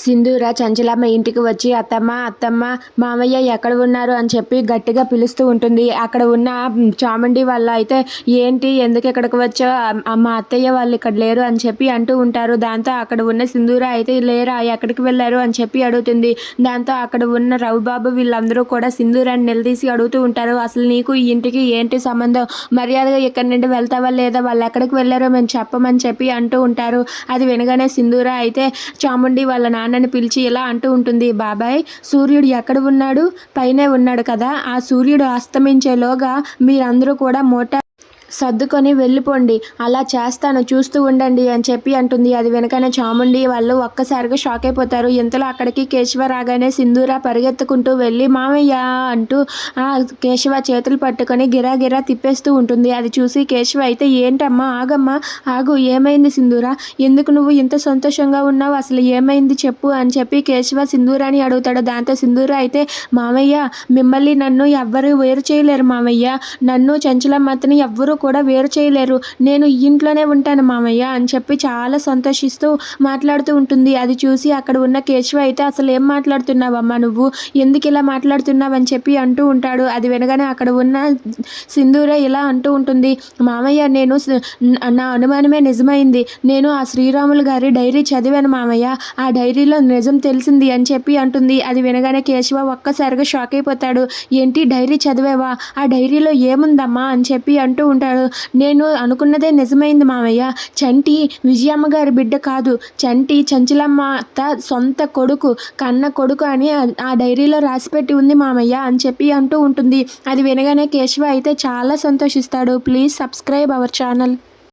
సింధూర చంచలమ్మ ఇంటికి వచ్చి అత్తమ్మ అత్తమ్మ మామయ్య ఎక్కడ ఉన్నారు? అని చెప్పి గట్టిగా పిలుస్తూ ఉంటుంది. అక్కడ ఉన్న చాముండి వాళ్ళ అయితే ఏంటి ఎందుకు ఇక్కడికి వచ్చా మా అత్తయ్య వాళ్ళు ఇక్కడ లేరు అని చెప్పి అంటూ ఉంటారు. దాంతో అక్కడ ఉన్న సింధూర అయితే లేరా ఎక్కడికి వెళ్ళారు? అని చెప్పి అడుగుతుంది. దాంతో అక్కడ ఉన్న రవిబాబు వీళ్ళందరూ కూడా సింధూరాన్ని నిలదీసి అడుగుతూ ఉంటారు. అసలు నీకు ఈ ఇంటికి ఏంటి సంబంధం? మర్యాదగా ఇక్కడి నుండి వెళ్తావా లేదా? వాళ్ళు ఎక్కడికి వెళ్ళారో మేము చెప్పమని చెప్పి అంటూ ఉంటారు. అది వినగానే సింధూర అయితే చాముండి వాళ్ళ నాన్న నాన్నని పిలిచి ఇలా అంటూ ఉంటుంది బాబాయ్ సూర్యుడు ఎక్కడ ఉన్నాడు? పైనే ఉన్నాడు కదా. ఆ సూర్యుడు అస్తమించేలోగా మీరందరూ కూడా మోటా సర్దుకొని వెళ్ళిపోండి. అలా చేస్తాను. చూస్తూ ఉండండి అని చెప్పి అంటుంది. అది వెనకనే చాముండి వాళ్ళు ఒక్కసారిగా షాక్ అయిపోతారు. ఇంతలో అక్కడికి కేశవ రాగానే సింధూర పరిగెత్తుకుంటూ వెళ్ళి మామయ్య అంటూ ఆ కేశవ చేతులు పట్టుకొని గిరా గిరా తిప్పేస్తూ ఉంటుంది. అది చూసి కేశవ అయితే ఏంటమ్మా ఆగమ్మా ఆగు ఏమైంది సింధూర? ఎందుకు నువ్వు ఇంత సంతోషంగా ఉన్నావు? అసలు ఏమైంది చెప్పు అని చెప్పి కేశవ సింధూరాని అడుగుతాడు. దాంతో సింధూర అయితే మామయ్య మిమ్మల్ని నన్ను ఎవ్వరు వేరు చేయలేరు మామయ్య నన్ను చంచలమ్మతని ఎవ్వరూ కూడా వేరు చేయలేరు. నేను ఇంట్లోనే ఉంటాను మామయ్య అని చెప్పి చాలా సంతోషిస్తూ మాట్లాడుతూ ఉంటుంది. అది చూసి అక్కడ ఉన్న కేశవ అయితే అసలు ఏం మాట్లాడుతున్నావమ్మా నువ్వు? ఎందుకు ఇలా మాట్లాడుతున్నావు అని చెప్పి అంటూ ఉంటాడు. అది వినగానే అక్కడ ఉన్న సింధూర ఇలా అంటూ ఉంటుంది. మామయ్య నేను నా అనుమానమే నిజమైంది. నేను ఆ శ్రీరాములు గారి డైరీ చదివాను మామయ్య. ఆ డైరీలో నిజం తెలిసింది అని చెప్పి అంటుంది. అది వినగానే కేశవ ఒక్కసారిగా షాక్ అయిపోతాడు. ఏంటి డైరీ చదివావా? ఆ డైరీలో ఏముందమ్మా అని చెప్పి అంటూ ఉంటాడు. నేను అనుకున్నదే నిజమైంది మామయ్య చంటి విజయమ్మ గారి బిడ్డ కాదు. చంటి చంచలమ్మ అత్త సొంత కొడుకు కన్న కొడుకు అని ఆ- ఆ డైరీలో రాసిపెట్టి ఉంది మామయ్య అని చెప్పి అంటూ ఉంటుంది. అది వినగానే కేశవ అయితే చాలా సంతోషిస్తాడు. Please subscribe our channel.